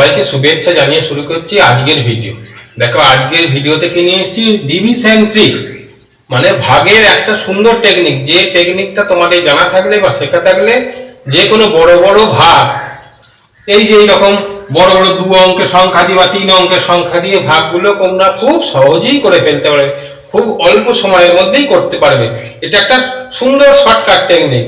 সবাইকে শুভেচ্ছা জানিয়ে শুরু করছি আজকের ভিডিও। দেখো, আজকের ভিডিওতে কি নিয়ে এসেছি? ডিভিশন ট্রিক্স মানে ভাগের একটা সুন্দর টেকনিক যে টেকনিকটা তোমাদের জানা থাকলে বা শেখা থাকলে যে কোনো বড় বড় ভাগ, এই যে এইরকম বড় বড় দু অঙ্কের সংখ্যা দিয়ে বা তিন অঙ্কের সংখ্যা দিয়ে ভাগগুলো তোমরা খুব সহজেই করে ফেলতে পারবে। খুব অল্প সময়ের মধ্যেই করতে পারবে। এটা একটা সুন্দর শর্টকাট টেকনিক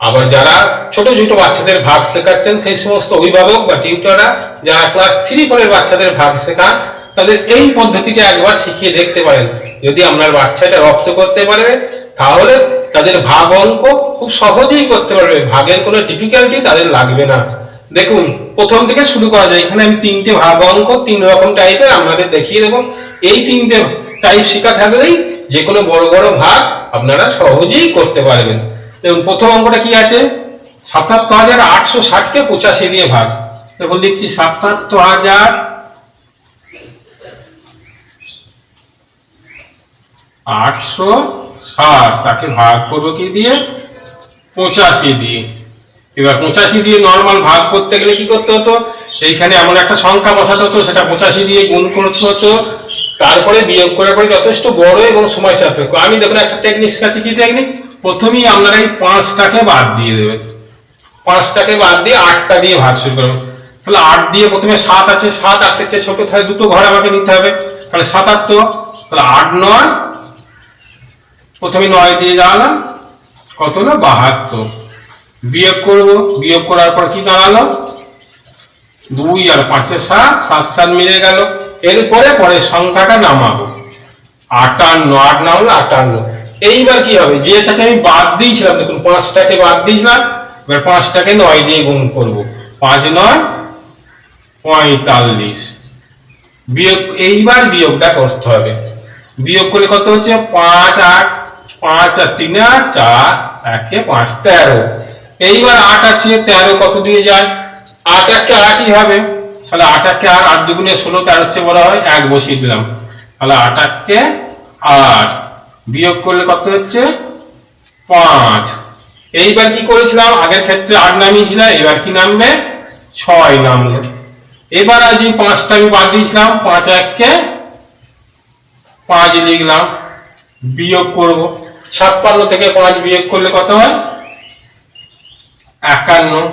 আবার যারা ছোট ছোট বাচ্চাদের ভাগ শেখাচ্ছেন, সেই সমস্ত অভিভাবক বা টিউটাররা যারা ক্লাস থ্রি ফোরের বাচ্চাদের ভাগ শেখান, তাদের এই পদ্ধতিটা একবার শিখিয়ে দেখতে পারেন। যদি আপনার বাচ্চাটা রপ্ত করতে পারবে তাহলে তাদের ভাগ অঙ্ক খুব সহজেই করতে পারবে। ভাগের কোনো ডিফিকাল্টি তাদের লাগবে না। দেখুন, প্রথম থেকে শুরু করা যায়। এখানে আমি তিনটে ভাগ অঙ্ক, তিন রকম টাইপের আপনাদের দেখিয়ে দেবো। এই তিনটে টাইপ শেখা থাকলেই যে কোনো বড় বড় ভাগ আপনারা সহজেই করতে পারবেন। দেখুন, প্রথম অঙ্কটা কি আছে? সাতাত্তর হাজার আটশো ষাটকে পঁচাশি দিয়ে ভাগ। দেখুন, লিখছি সাতাত্তর হাজার আটশো ষাট, তাকে ভাগ করব কি দিয়ে? পঁচাশি দিয়ে। এবার পঁচাশি দিয়ে নর্মাল ভাগ করতে গেলে কি করতে হতো? সেইখানে এমন একটা সংখ্যা বসাতে হতো, সেটা পঁচাশি দিয়ে গুণ করতে হতো। তারপরে বিয়োগ করার পরে যথেষ্ট বড় এবং সময় সাপেক্ষ। আমি দেখুন, একটা টেকনিক কাছে কি টেকনিক প্রথমেই আপনারা এই পাঁচটাকে বাদ দিয়ে দেবেন পাঁচটাকে বাদ দিয়ে আটটা দিয়ে ভাগ শুরু করবেন তাহলে আট দিয়ে প্রথমে সাত আছে, সাত আটের চেয়ে ছোট, তাহলে দুটো ঘর আমাকে নিতে হবে। তাহলে সাতাত্তর, তাহলে আট নয়। প্রথমে নয় দিয়ে দাঁড়ালাম। কত না বাহাত্তর। বিয়োগ করব। বিয়োগ করার পর কি দাঁড়াল? দুই আর পাঁচে সাত সাত সাত মিলে গেল। এরপরে পরের সংখ্যাটা নামাবো। আটান্ন, আট নামলো আটান্ন। এইবার কি হবে? যেটাকে আমি বাদ দিয়েছিলাম, দেখুন, পাঁচটাকে বাদ দিয়েছিলাম, এবার পাঁচটাকে নয় দিয়ে গুণ করব। পাঁচ নয়, পঁয়তাল্লিশ। বিয়োগ, এইবার বিয়োগটা করতে হবে। বিয়োগ করলে কত হচ্ছে? পাঁচ আট, পাঁচ আর তিন আট, চার, একে পাঁচ, তেরো। এইবার আট আছে তেরো কত দিয়ে যায়? আট একে আটই হবে। তাহলে আট একে আর আট দুগুণে ষোলো তেরো হচ্ছে বলা হয় এক, বসিয়ে দিলাম। তাহলে আট একে আট। বিয়োগ করলে কত হচ্ছে? পাঁচ। এইবার কি করেছিলাম? আগের ক্ষেত্রে আট নামিয়েছিলাম এবার কি নামবে? ছয় নামলো। এবার আজ পাঁচটা আমি বাদ দিয়েছিলাম, পাঁচ এককে পাঁচ লিখলাম, বিয়োগ করব। ছাপ্পান্ন থেকে পাঁচ বিয়োগ করলে কত হয়? একান্ন।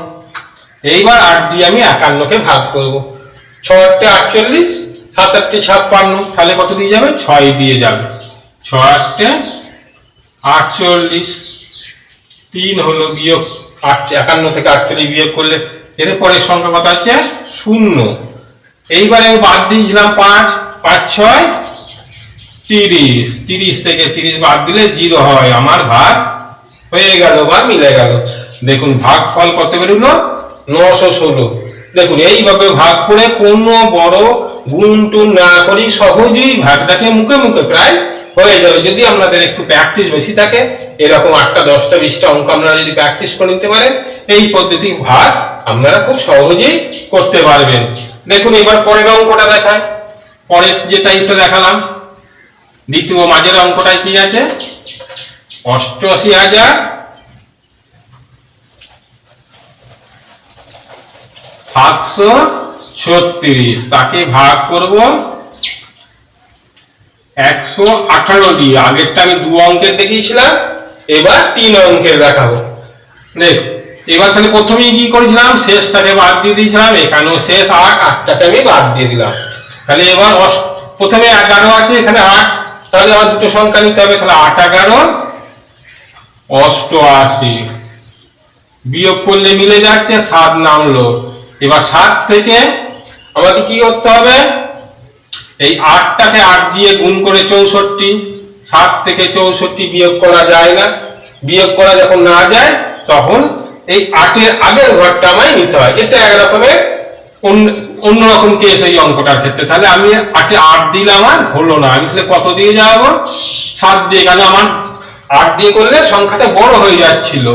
এইবার আট দিয়ে আমি একান্নকে ভাগ করব। ছ আটটে আটচল্লিশ, সাত আটটে ছাপ্পান্ন তাহলে কত দিয়ে যাবে? ছয় দিয়ে যাবে। ছ আটটে আটচল্লিশ, তিন হলো বিয়োগ আট একান্ন থেকে আটচল্লিশ বিয়োগ করলে এরপরে সংখ্যা কত হচ্ছে? শূন্য। এইবারে আমি বাদ দিয়েছিলাম পাঁচ পাঁচ, ছয়, তিরিশ। তিরিশ থেকে তিরিশ বাদ দিলে জিরো হয়, আমার ভাগ হয়ে গেল বা মিলে গেল। দেখুন ভাগ ফল কত বেরোলো? নশো ষোলো। দেখুন, এইভাবে ভাগ করে কোনো বড় গুণ টুন না করি, সহজেই ভাগটাকে মুখে মুখে প্রায় হয়ে যাবে। যদি আপনাদের একটু প্র্যাকটিস বেশি থাকে, এরকম আটটা, দশটা, বিশটা অঙ্ক আপনারা যদি প্র্যাকটিস করে নিতে পারেন, এই পদ্ধতি ভাগ আপনারা খুব সহজেই করতে পারবেন। দেখুন, এবার পরের অঙ্কটা দেখায় পরের যে টাইপটা দেখালাম, দ্বিতীয় মাঝের অঙ্কটায় কি আছে? অষ্টআশি হাজার সাতশো ছত্রিশ। তাকে ভাগ করব একশো আঠারো দিয়ে, আগেরটা আমি দু অঙ্কের দেখিয়েছিলাম, এবার তিন অঙ্কের দেখাবো। দেখ, এবার তাহলে প্রথমেই কি করেছিলাম? শেষটাকে বাদ দিয়ে দিয়েছিলাম, এখানেও শেষ আট, আটটাকে আমি বাদ দিয়ে দিলাম। তাহলে এবার প্রথমে এগারো আছে, এখানে আট, তাহলে আমার দুটো সংখ্যা নিতে হবে, তাহলে আট, এগারো, অষ্টআশি। বিয়োগ করলে মিলে যাচ্ছে, সাত নামলো। এবার সাত থেকে আমাকে কি করতে হবে? এই আটটাকে আট দিয়ে গুণ করে চৌষট্টি, সাত থেকে চৌষট্টি বিয়োগ করা যায় না। বিয়োগ করা যখন না যায়, তখন এই আটের আগের ঘরটা আমায় নিতে হয়। এটা এক রকমের অন্য- অন্যরকম কেস এই অঙ্কটার ক্ষেত্রে। তাহলে আমি আটে আট দিলে আমার হলো না। আমি তাহলে কত দিয়ে যাব? সাত দিয়ে কেন আমার। আট দিয়ে করলে সংখ্যাটা বড় হয়ে যাচ্ছিল।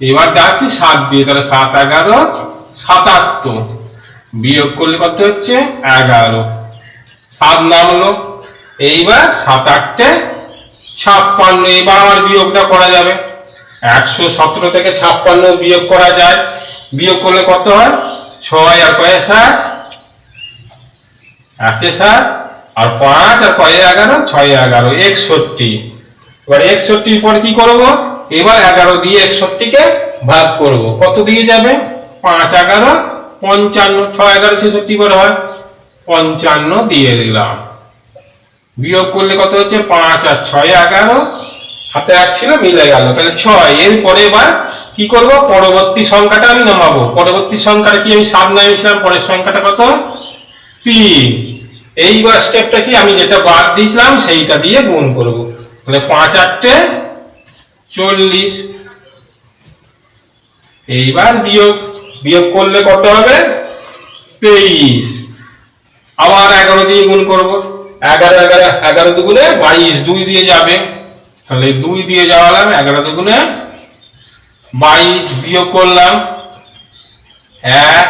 এবার যাচ্ছি সাত দিয়ে। তাহলে সাত এগারো, সাতাত্তর। বিয়োগ করলে কত হচ্ছে? এগারো। সাত নামলো। এইবার সাত আটটে ছাপ্পান্ন। এবার আমার বিয়োগটা করা যাবে। একশো সতেরো থেকে ছাপ্পান্ন বিয়োগ করা যায়। বিয়োগ করলে কত হয়? ছয় আর কয়ে সাত একে সাত, আর পাঁচ আর কয়ে এগারো, ছয় এগারো, একষট্টি। এবার একষট্টির পর কি করব? এবার এগারো দিয়ে একষট্টিকে ভাগ করব। কত দিয়ে যাবে? পাঁচ এগারো, পঞ্চান্ন। ছয় এগারো ছেষট্টি করে হয়। পঞ্চান্ন দিয়ে দিলাম। বিয়োগ করলে কত হচ্ছে? পাঁচ আর ছয় এগারো। হাতে এক ছিল মিলে গেল। তাহলে ছয়। এরপরে এবার কি করব? পরবর্তী সংখ্যাটা আমি নামাবো। পরবর্তী সংখ্যাটা কি? আমি সাত নামিয়েছিলাম পরের সংখ্যাটা কত? তিন। এইবার স্টেপটা কি? আমি যেটা বাদ দিয়েছিলাম, সেইটা দিয়ে গুণ করব। তাহলে পাঁচ আটটে চল্লিশ। এইবার বিয়োগ। বিয়োগ করলে কত হবে? তেইশ। আবার এগারো দিয়ে গুণ করব। এগারো এগারো এগারো দুগুণে বাইশ, দুই দিয়ে যাবে। তাহলে দুই দিয়ে যাওয়ালাম, এগারো দুগুণে বাইশ বিয়োগ করলাম এক।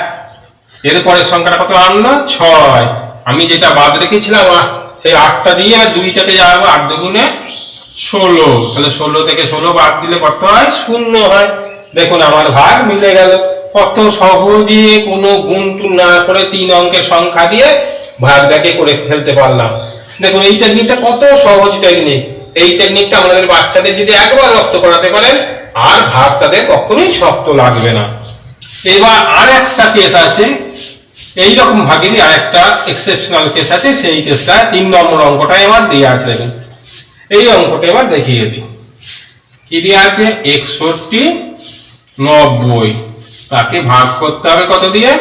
এরপরের সংখ্যাটা কত? আনলো ছয়। আমি যেটা বাদ রেখেছিলাম সেই আটটা দিয়ে এবার দুইটাকে যাব, আট দুগুণে ষোলো। তাহলে ষোলো থেকে ষোলো বাদ দিলে কত হয়? শূন্য হয়। দেখুন, আমার ভাগ মিলে গেল। কত সহজে কোনো গুণ না করে তিন অঙ্কের সংখ্যা দিয়ে ভাগটাকে করে ফেলতে পারলাম। দেখুন, এই টেকনিকটা কত সহজ টেকনিক এই টেকনিকটা আমাদের বাচ্চাদের যদি একবার রক্ত করাতে পারেন, আর ভাগ তাদের কখনোই শক্ত লাগবে না। এবার আর একটা কেস আছে। এইরকম ভাগেরই আর একটা এক্সেপশনাল কেস আছে। সেই কেসটা তিন নম্বর অঙ্কটাই আমার দিয়ে আছে, দেখুন। এই অঙ্কটা এবার দেখিয়ে দিই। কি দেওয়া আছে? একষট্টি নব্বই। তাকে ভাগ করতে হবে কত দিয়ে?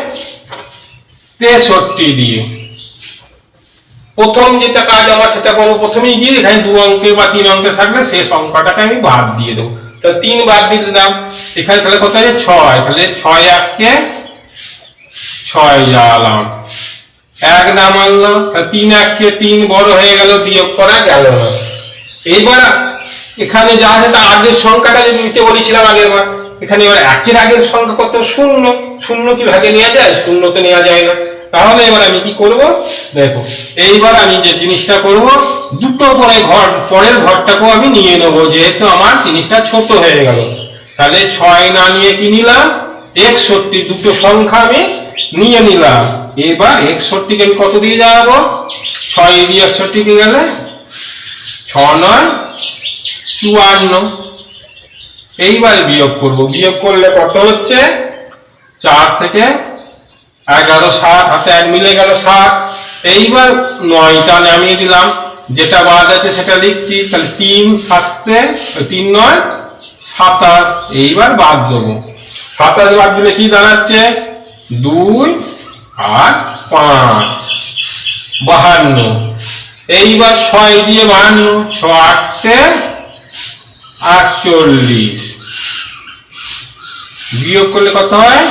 তেষট্টি দিয়ে। প্রথম যেটা কাজ আমার সেটা করব, প্রথমেই গিয়ে এখানে দু অঙ্কে বা তিন অঙ্কে থাকলে সেই সংখ্যাটাকে আমি বাদ দিয়ে দেবো। তাহলে তিন বাদ দিয়ে দিলাম। এখানে তাহলে কত আছে? ছয়। তাহলে ছয় এককে ছয় জ্বালাম এক নাম আনলো তিন এককে তিন বড় হয়ে গেল, বিয়োগ করা গেল। না এইবার এখানে যা আছে তার আগের সংখ্যাটা যদি নিতে বলেছিলাম আগের বার এখানে এবার একের আগের সংখ্যা কত? শূন্য। শূন্য কি ভাগে নেওয়া যায়? শূন্য তো নেওয়া যায় না। তাহলে এবার আমি কি করব? দেখো, এইবার আমি যে জিনিসটা করব, দুটো পরে ঘর, পরের ঘরটাকেও আমি নিয়ে নেব, যেহেতু আমার জিনিসটা ছোট হয়ে গেল। তাহলে ছয় না নিয়ে কি নিলাম? একষট্টি, দুটো সংখ্যা আমি নিয়ে নিলাম। এবার একষট্টিকে আমি কত দিয়ে যাব? ছয় দিয়ে একষট্টিকে গেলে? ছ নয়, চুয়ান্ন। এইবার বিয়োগ করব। বিয়োগ করলে কত হচ্ছে? চার থেকে এগারো সাত, হাতে এক মিলে গেল সাত। এইবার নয়টা নামিয়ে দিলাম। যেটা বাদ আছে সেটা লিখছি। তাহলে তিন সাতে তিন নয়, সাতাশ। এইবার বাদ দেবো। সাতাশ বাদ দিলে কি দাঁড়াচ্ছে? দুই আর পাঁচ। বাহান্ন। এইবার ছয় দিয়ে বাহান্ন ছ আটটে আটচল্লিশ। বিয়োগ করলে কত হয়?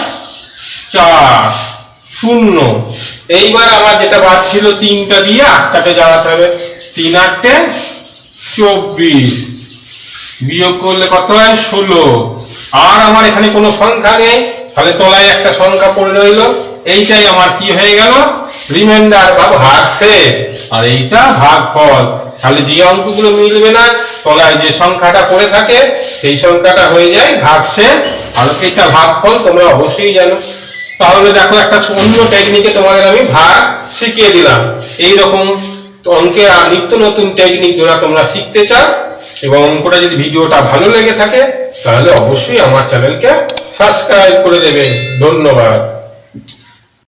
চার। শূন্য। এইবার আমার যেটা বাদ ছিল তিনটা দিয়ে আটটাতে যাওয়াতে হবে। তিন আটটে চব্বিশ। বিয়োগ করলে কত হয়? ষোলো। আর আমার এখানে কোনো সংখ্যা নেই। তাহলে তলায় একটা সংখ্যা পড়ে রইল। এইটাই আমার কি হয়ে গেল? রিমাইন্ডার বা ভাগ শেষ। আর এইটা ভাগ ফল। তাহলে যে অঙ্কগুলো মিলবে না, তলায় যে সংখ্যাটা পড়ে থাকে, সেই সংখ্যাটা হয়ে যায় ভাগ শেষ। আর এটা ভাগ ফল, তোমরা অবশ্যই জানো। তাহলে দেখো একটা অন্য টেকনিকে তোমাদের আমি ভাগ শিখিয়ে দিলাম। এই রকম অঙ্কে আর নিত্য নতুন টেকনিক যারা তোমরা শিখতে চাও এবং অঙ্কটা যদি ভিডিওটা ভালো লেগে থাকে, তাহলে অবশ্যই আমার চ্যানেলকে সাবস্ক্রাইব করে দেবে। ধন্যবাদ।